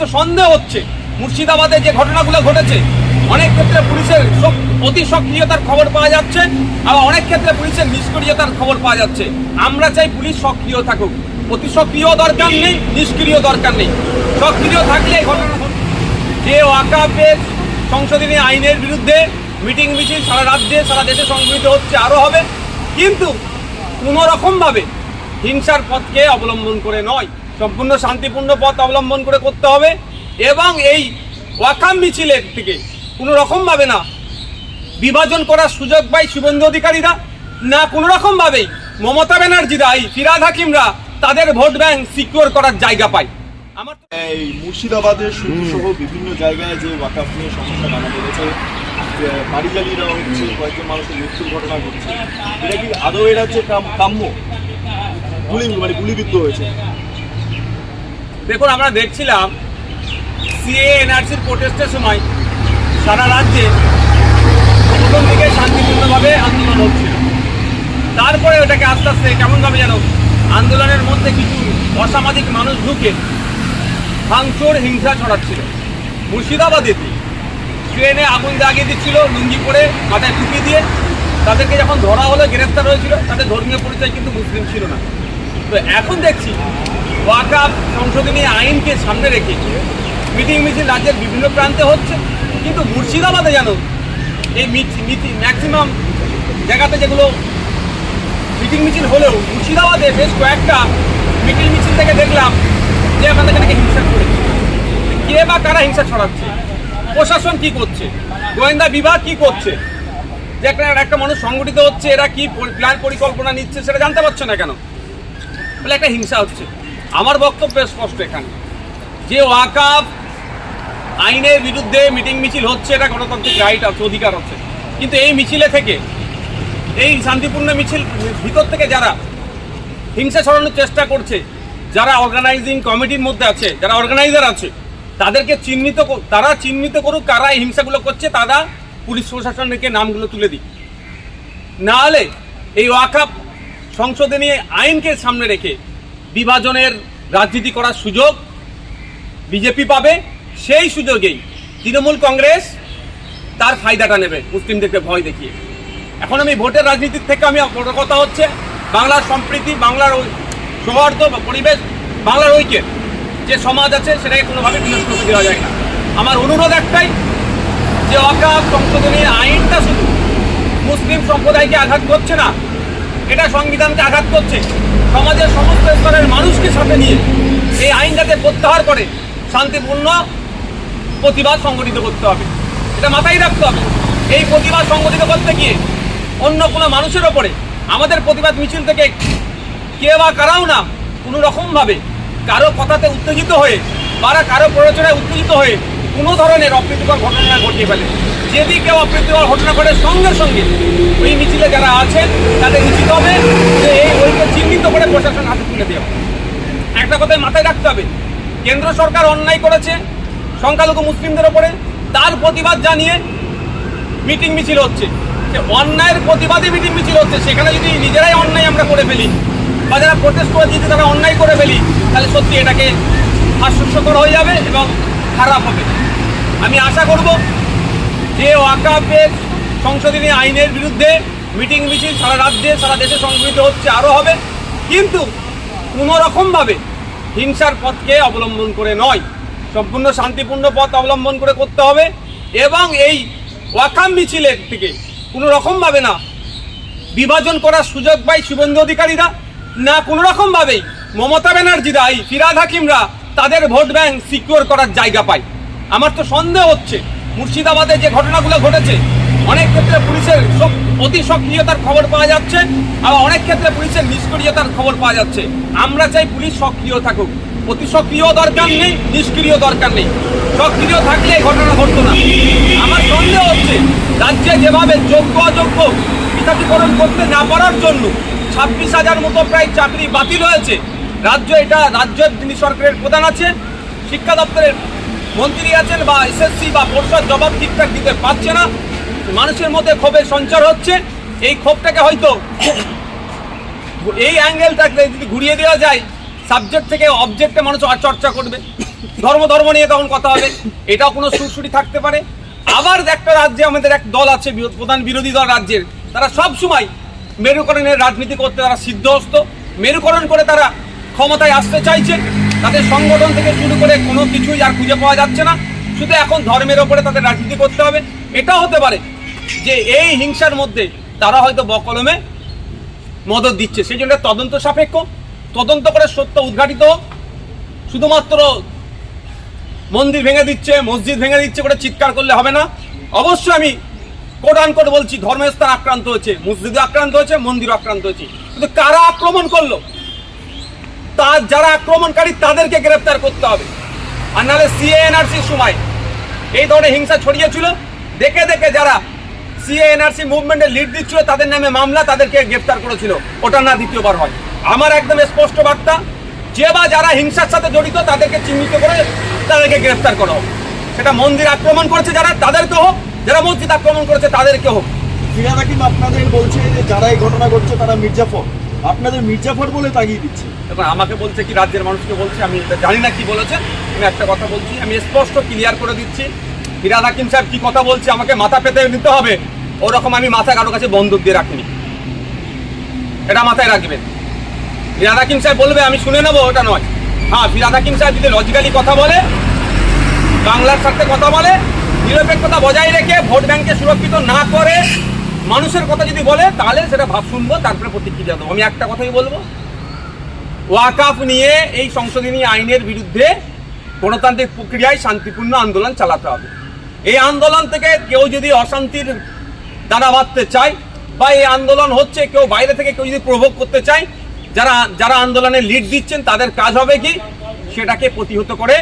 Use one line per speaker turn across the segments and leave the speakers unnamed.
তো সন্দেহ হচ্ছে। মুর্শিদাবাদে যে ঘটনাগুলো ঘটেছে, অনেক ক্ষেত্রে পুলিশের অতি সক্রিয়তার খবর পাওয়া যাচ্ছে, আবার অনেক ক্ষেত্রে পুলিশের নিষ্ক্রিয়তার খবর পাওয়া যাচ্ছে। আমরা চাই পুলিশ সক্রিয় থাকুক। অতি সক্রিয় দরকার নেই, নিষ্ক্রিয় দরকার নেই। সক্রিয় থাকলে ঘটনা। যে ওয়াকাপের সংশোধনী আইনের বিরুদ্ধে মিটিং মিছিল সারা রাজ্যে, সারা দেশে সংগঠিত হচ্ছে, আরও হবে। কিন্তু কোনোরকমভাবে হিংসার পথকে অবলম্বন করে নয়। সম্পূর্ণ শান্তিপূর্ণ পথ অবলম্বন করে করতে হবে এবং এই ওয়াকাম মিছিলের থেকে কোনো রকমভাবে না বিভাজন করার সুযোগ পায় শুভেন্দু অধিকারীরা না কোনো রকমভাবেই মমতা ব্যানার্জিরা এই ফিরাদ হাকিমরা তাদের ভোট ব্যাংক সিকিউর করার জায়গা পায়। আমার
এই মুর্শিদাবাদের সহ বিভিন্ন জায়গায় যে ওয়াকাফ নিয়ে সমস্যা বেড়েছে যে বাড়িজালিরা হচ্ছে কয়েকজন মানুষের মৃত্যুর ঘটনা ঘটছে। এটা কি আদৌ এর হচ্ছে কাম্য? গুলি মানে গুলিবিদ্ধ হয়েছে।
দেখুন, আমরা দেখছিলাম সিএ এনআরসির প্রোটেস্টের সময় সারা রাজ্যে প্রথম দিকে শান্তিপূর্ণভাবে আন্দোলন হচ্ছিল। তারপরে ওটাকে আস্তে আস্তে কেমনভাবে যেন আন্দোলনের মধ্যে কিছু অসামাজিক মানুষ ঢুকে ভাঙচুর, হিংসা ছড়াচ্ছিল। মুর্শিদাবাদেতে ট্রেনে আগুন জাগিয়ে দিচ্ছিল, লুঙ্গি পরে মাথায় টুপি দিয়ে, তাদেরকে যখন ধরা হলো, গ্রেফতার হয়েছিল, তাদের ধর্মীয় পরিচয় কিন্তু মুসলিম ছিল না। তো এখন দেখছি ওয়াকাপ সংশোধনী আইনকে সামনে রেখে মিটিং মিছিল রাজ্যের বিভিন্ন প্রান্তে হচ্ছে। কিন্তু মুর্শিদাবাদে যেন এই মিটি ম্যাক্সিমাম জায়গাতে যেগুলো মিটিং মিছিল হলেও মুর্শিদাবাদে বেশ কয়েকটা মিটিং মিছিল থেকে দেখলাম যে আমাদের নাকি হিংসা করেছে। কে বা কারা হিংসা ছড়াচ্ছে? প্রশাসন কি করছে? গোয়েন্দা বিভাগ কি করছে? যে একটা একটা মানুষ সংগঠিত হচ্ছে, এরা কি প্ল্যান পরিকল্পনা নিচ্ছে সেটা জানতে পারছে না কেন? বলে একটা হিংসা হচ্ছে। আমার বক্তব্য স্পষ্ট এখানে। যে ওয়াকাফ আইনের বিরুদ্ধে মিটিং মিছিল হচ্ছে, এটা গণতান্ত্রিক রাইট আছে, অধিকার আছে। কিন্তু এই মিছিলে থেকে, এই শান্তিপূর্ণ মিছিল ভিতর থেকে যারা হিংসা ছড়ানোর চেষ্টা করছে, যারা অর্গানাইজিং কমিটির মধ্যে আছে, যারা অর্গানাইজার আছে, তাদেরকে চিহ্নিত তারা চিহ্নিত করুক কারা এই হিংসাগুলো করছে, তারা পুলিশ প্রশাসনকে নামগুলো তুলে দিক। না হলে এই ওয়াকাপ সংসদে নিয়ে আইনকে সামনে রেখে বিভাজনের রাজনীতি করার সুযোগ বিজেপি পাবে, সেই সুযোগেই তৃণমূল কংগ্রেস তার ফায়দাটা নেবে, মুসলিমদেরকে ভয় দেখিয়ে। এখন আমি ভোটের রাজনীতির থেকে আমি বড় কথা হচ্ছে, বাংলার সম্প্রীতি, বাংলার সৌহার্দ্য বা পরিবেশ, বাংলার ঐক্যের যে সমাজ আছে সেটাকে কোনোভাবে বিনষ্ট করতে দেওয়া যায় না। আমার অনুরোধ একটাই, যে অকাপ সংশোধনী আইনটা শুধু মুসলিম সম্প্রদায়কে আঘাত করছে না, এটা সংবিধানকে আঘাত করছে। সমাজের সমস্ত স্তরের মানুষকে সাথে নিয়ে এই আইনটাকে প্রত্যাহার করে শান্তিপূর্ণ প্রতিবাদ সংগঠিত করতে হবে। এটা মাথায় রাখতে হবে। এই প্রতিবাদ সংগঠিত করতে গিয়ে অন্য কোনো মানুষের ওপরে আমাদের প্রতিবাদ মিছিল থেকে কে বা কারাও না, কোনো রকমভাবে কারও কথাতে উত্তেজিত হয়ে বা কারও প্ররোচনায় উত্তেজিত হয়ে কোনো ধরনের অপ্রীতিকর ঘটনা ঘটিয়ে ফেলে যদি কেউ অপ্রীতিকর ঘটনা ঘটে সঙ্গে সঙ্গে, ওই মিছিলে যারা আছেন, তাদের উচিত হবে যে এই ওইকে চিহ্নিত করে প্রশাসন হাতে তুলে দেওয়া। একটা কথাই মাথায় রাখতে হবে, কেন্দ্র সরকার অন্যায় করেছে সংখ্যালঘু মুসলিমদের ওপরে, তার প্রতিবাদ জানিয়ে মিটিং মিছিল হচ্ছে। যে অন্যায়ের প্রতিবাদে মিটিং মিছিল হচ্ছে, সেখানে যদি নিজেরাই অন্যায় আমরা করে ফেলি, বা যারা প্রটেস্ট করে যদি তারা অন্যায় করে ফেলি, তাহলে সত্যি এটাকে হাস্যস্যকর হয়ে যাবে এবং খারাপ হবে। আমি আশা করব যে ওয়াকাপের সংশোধনী আইনের বিরুদ্ধে মিটিং মিছিল সারা রাজ্যে, সারা দেশে সংগঠিত হচ্ছে আরও হবে। কিন্তু কোনোরকমভাবে হিংসার পথকে অবলম্বন করে নয়। সম্পূর্ণ শান্তিপূর্ণ পথ অবলম্বন করে করতে হবে এবং এই ওয়াকাম মিছিলের থেকে কোনো রকমভাবে না বিভাজন করার সুযোগ পায় শুভেন্দু অধিকারীরা, না কোনো রকমভাবেই মমতা ব্যানার্জিরা, এই ফিরাদ হাকিমরা তাদের ভোট ব্যাংক সিকিউর করার জায়গা পায়। আমার তো সন্দেহ হচ্ছে, মুর্শিদাবাদে যে ঘটনাগুলো ঘটেছে, অনেক ক্ষেত্রে পুলিশের অতি সক্রিয়তার খবর পাওয়া যাচ্ছে, আবার অনেক ক্ষেত্রে পুলিশের নিষ্ক্রিয়তার খবর পাওয়া যাচ্ছে। আমরা চাই পুলিশ সক্রিয় থাকুক। অতি সক্রিয় দরকার নেই, নিষ্ক্রিয় দরকার নেই। সক্রিয় থাকলে এই ঘটনা ঘটতো না। আমার সন্দেহ হচ্ছে, রাজ্যে যেভাবে যোগ্য অযোগ্য পৃথকীকরণ করতে না পারার জন্য ছাব্বিশ হাজার মতো প্রায় চাকরি বাতিল হয়েছে। রাজ্য এটা, রাজ্যের যিনি সরকারের প্রধান আছে, শিক্ষা দপ্তরের মন্ত্রী আছেন বা এসএসসি বা পরিষদ জবাব ঠিকঠাক দিতে পারছে না। মানুষের মধ্যে ক্ষোভের সঞ্চার হচ্ছে। এই ক্ষোভটাকে হয়তো এই অ্যাঙ্গেলটাকে যদি ঘুরিয়ে দেওয়া যায় সাবজেক্ট থেকে অবজেক্টে মানুষ আর চর্চা করবে। ধর্ম ধর্ম নিয়ে তখন কথা হবে। এটাও কোনো সুরসুরি থাকতে পারে। আবার একটা রাজ্যে আমাদের এক দল আছে প্রধান বিরোধী দল রাজ্যের। তারা সব সময় মেরুকরণের রাজনীতি করতে তারা সিদ্ধহস্ত। মেরুকরণ করে তারা ক্ষমতায় আসতে চাইছে। তাদের সংগঠন থেকে শুরু করে কোনো কিছুই আর খুঁজে পাওয়া যাচ্ছে না। শুধু এখন ধর্মের ওপরে তাদের রাজনীতি করতে হবে। এটাও হতে পারে যে এই হিংসার মধ্যে তারা হয়তো বকলমে মদত দিচ্ছে। সেই জন্য তদন্ত সাপেক্ষ। তদন্ত করে সত্য উদ্ঘাটিত শুধুমাত্র মন্দির ভেঙে দিচ্ছে, মসজিদ ভেঙে দিচ্ছে করে চিৎকার করলে হবে না। অবশ্যই আমি কোট আনকোট বলছি ধর্মস্থান আক্রান্ত হয়েছে মসজিদে আক্রান্ত হয়েছে মন্দির আক্রান্ত হয়েছে। কিন্তু কারা আক্রমণ করল? তার যারা আক্রমণকারী তাদেরকে গ্রেফতার করতে হবে। আর নাহলে সিএনআরসির সময়। এই ধরনের হিংসা ছড়িয়েছিল। দেখে দেখে যারা সিএনআরসি মুভমেন্টে লিড দিচ্ছিল, তাদের নামে মামলা তাদেরকে গ্রেফতার করেছিল। ওটা না দ্বিতীয়বার হয়। আমার একদম স্পষ্ট বার্তা, যে বা যারা হিংসার সাথে জড়িত, তাদেরকে চিহ্নিত করে তাদেরকে গ্রেফতার করা হোক। সেটা মন্দির আক্রমণ করেছে যারা, তাদেরকে হোক, যারা মসজিদ আক্রমণ করেছে, তাদেরকে হোক।
ফিরাদ হাকিম আপনাদের বলছে যে যারা এই ঘটনা ঘটছে, তারা মির্জাফর। আপনাদের মির্জাফর বলে তাগিয়ে দিচ্ছে।
এবার আমাকে বলছে কি রাজ্যের মানুষকে বলছে, আমি এটা জানি না কি বলেছে। আমি একটা কথা বলছি, আমি স্পষ্ট ক্লিয়ার করে দিচ্ছি। ফিরাদ হাকিম সাহেব কি কথা বলছে, আমাকে মাথা পেতে নিতে হবে? ওরকম আমি মাথা কারও কাছে বন্দুক দিয়ে রাখিনি। এটা মাথায় রাখবেন। ফিরাদ হাকিম সাহেব বলবে, আমি শুনে নেব, ওটা নয়। হ্যাঁ ফিরাদ হাকিম সাহেব যদি লজিক্যালি কথা বলে, বাংলার সাথে কথা বলে, নিরপেক্ষতা বজায় রেখে ভোট ব্যাংকে সুরক্ষিত না করে মানুষের কথা যদি বলে, তাহলে সেটা ভাব শুনব, তারপরে প্রতিক্রিয়া দেবো। আমি একটা কথাই বলব। ওয়াকাফ নিয়ে এই সংশোধনী আইনের বিরুদ্ধে গণতান্ত্রিক প্রক্রিয়ায় শান্তিপূর্ণ আন্দোলন চালাতে হবে। এই আন্দোলন থেকে কেউ যদি অশান্তির দানা বাঁধতে চায়, বা এই আন্দোলন হচ্ছে কেউ বাইরে থেকে কেউ যদি প্রভোগ করতে চায়, যারা যারা আন্দোলনে লিড দিচ্ছেন, তাদের কাজ হবে কি? সেটাকে প্রতিহত করে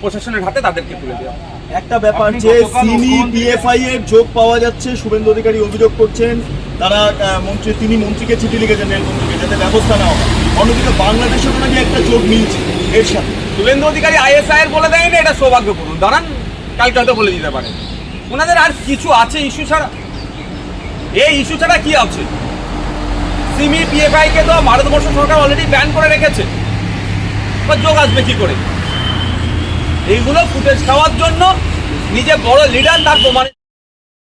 প্রশাসনের হাতে তাদেরকে তুলে দেওয়া।
একটা ব্যাপার যে সিমি পিএফআই এর যোগ পাওয়া যাচ্ছে শুভেন্দু অধিকারী অভিযোগ করছেন তারা মন্ত্রী তিনি মন্ত্রীকে চিঠি লিখেছেন রেলমন্ত্রীকে যাতে ব্যবস্থা নেওয়া হয়। অন্যদিকে বাংলাদেশেও নাকি একটা যোগ মিলছে এর সাথে।
শুভেন্দু অধিকারী আইএসআই এর বলে দেয়নি এটা সৌভাগ্যপূর্ণ দাঁড়ান কালকে হয়তো বলে দিতে পারে ওনাদের আর কিছু আছে ইস্যু ছাড়া? এই ইস্যু ছাড়া কি আছে? সিমি পিএফআই কে তো ভারতবর্ষ সরকার অলরেডি ব্যান করে রেখেছে। বা যোগ আসবে কি করে? এইগুলো ফুটেজ খাওয়ার জন্য নিজে বড় লিডার তার প্রমাণ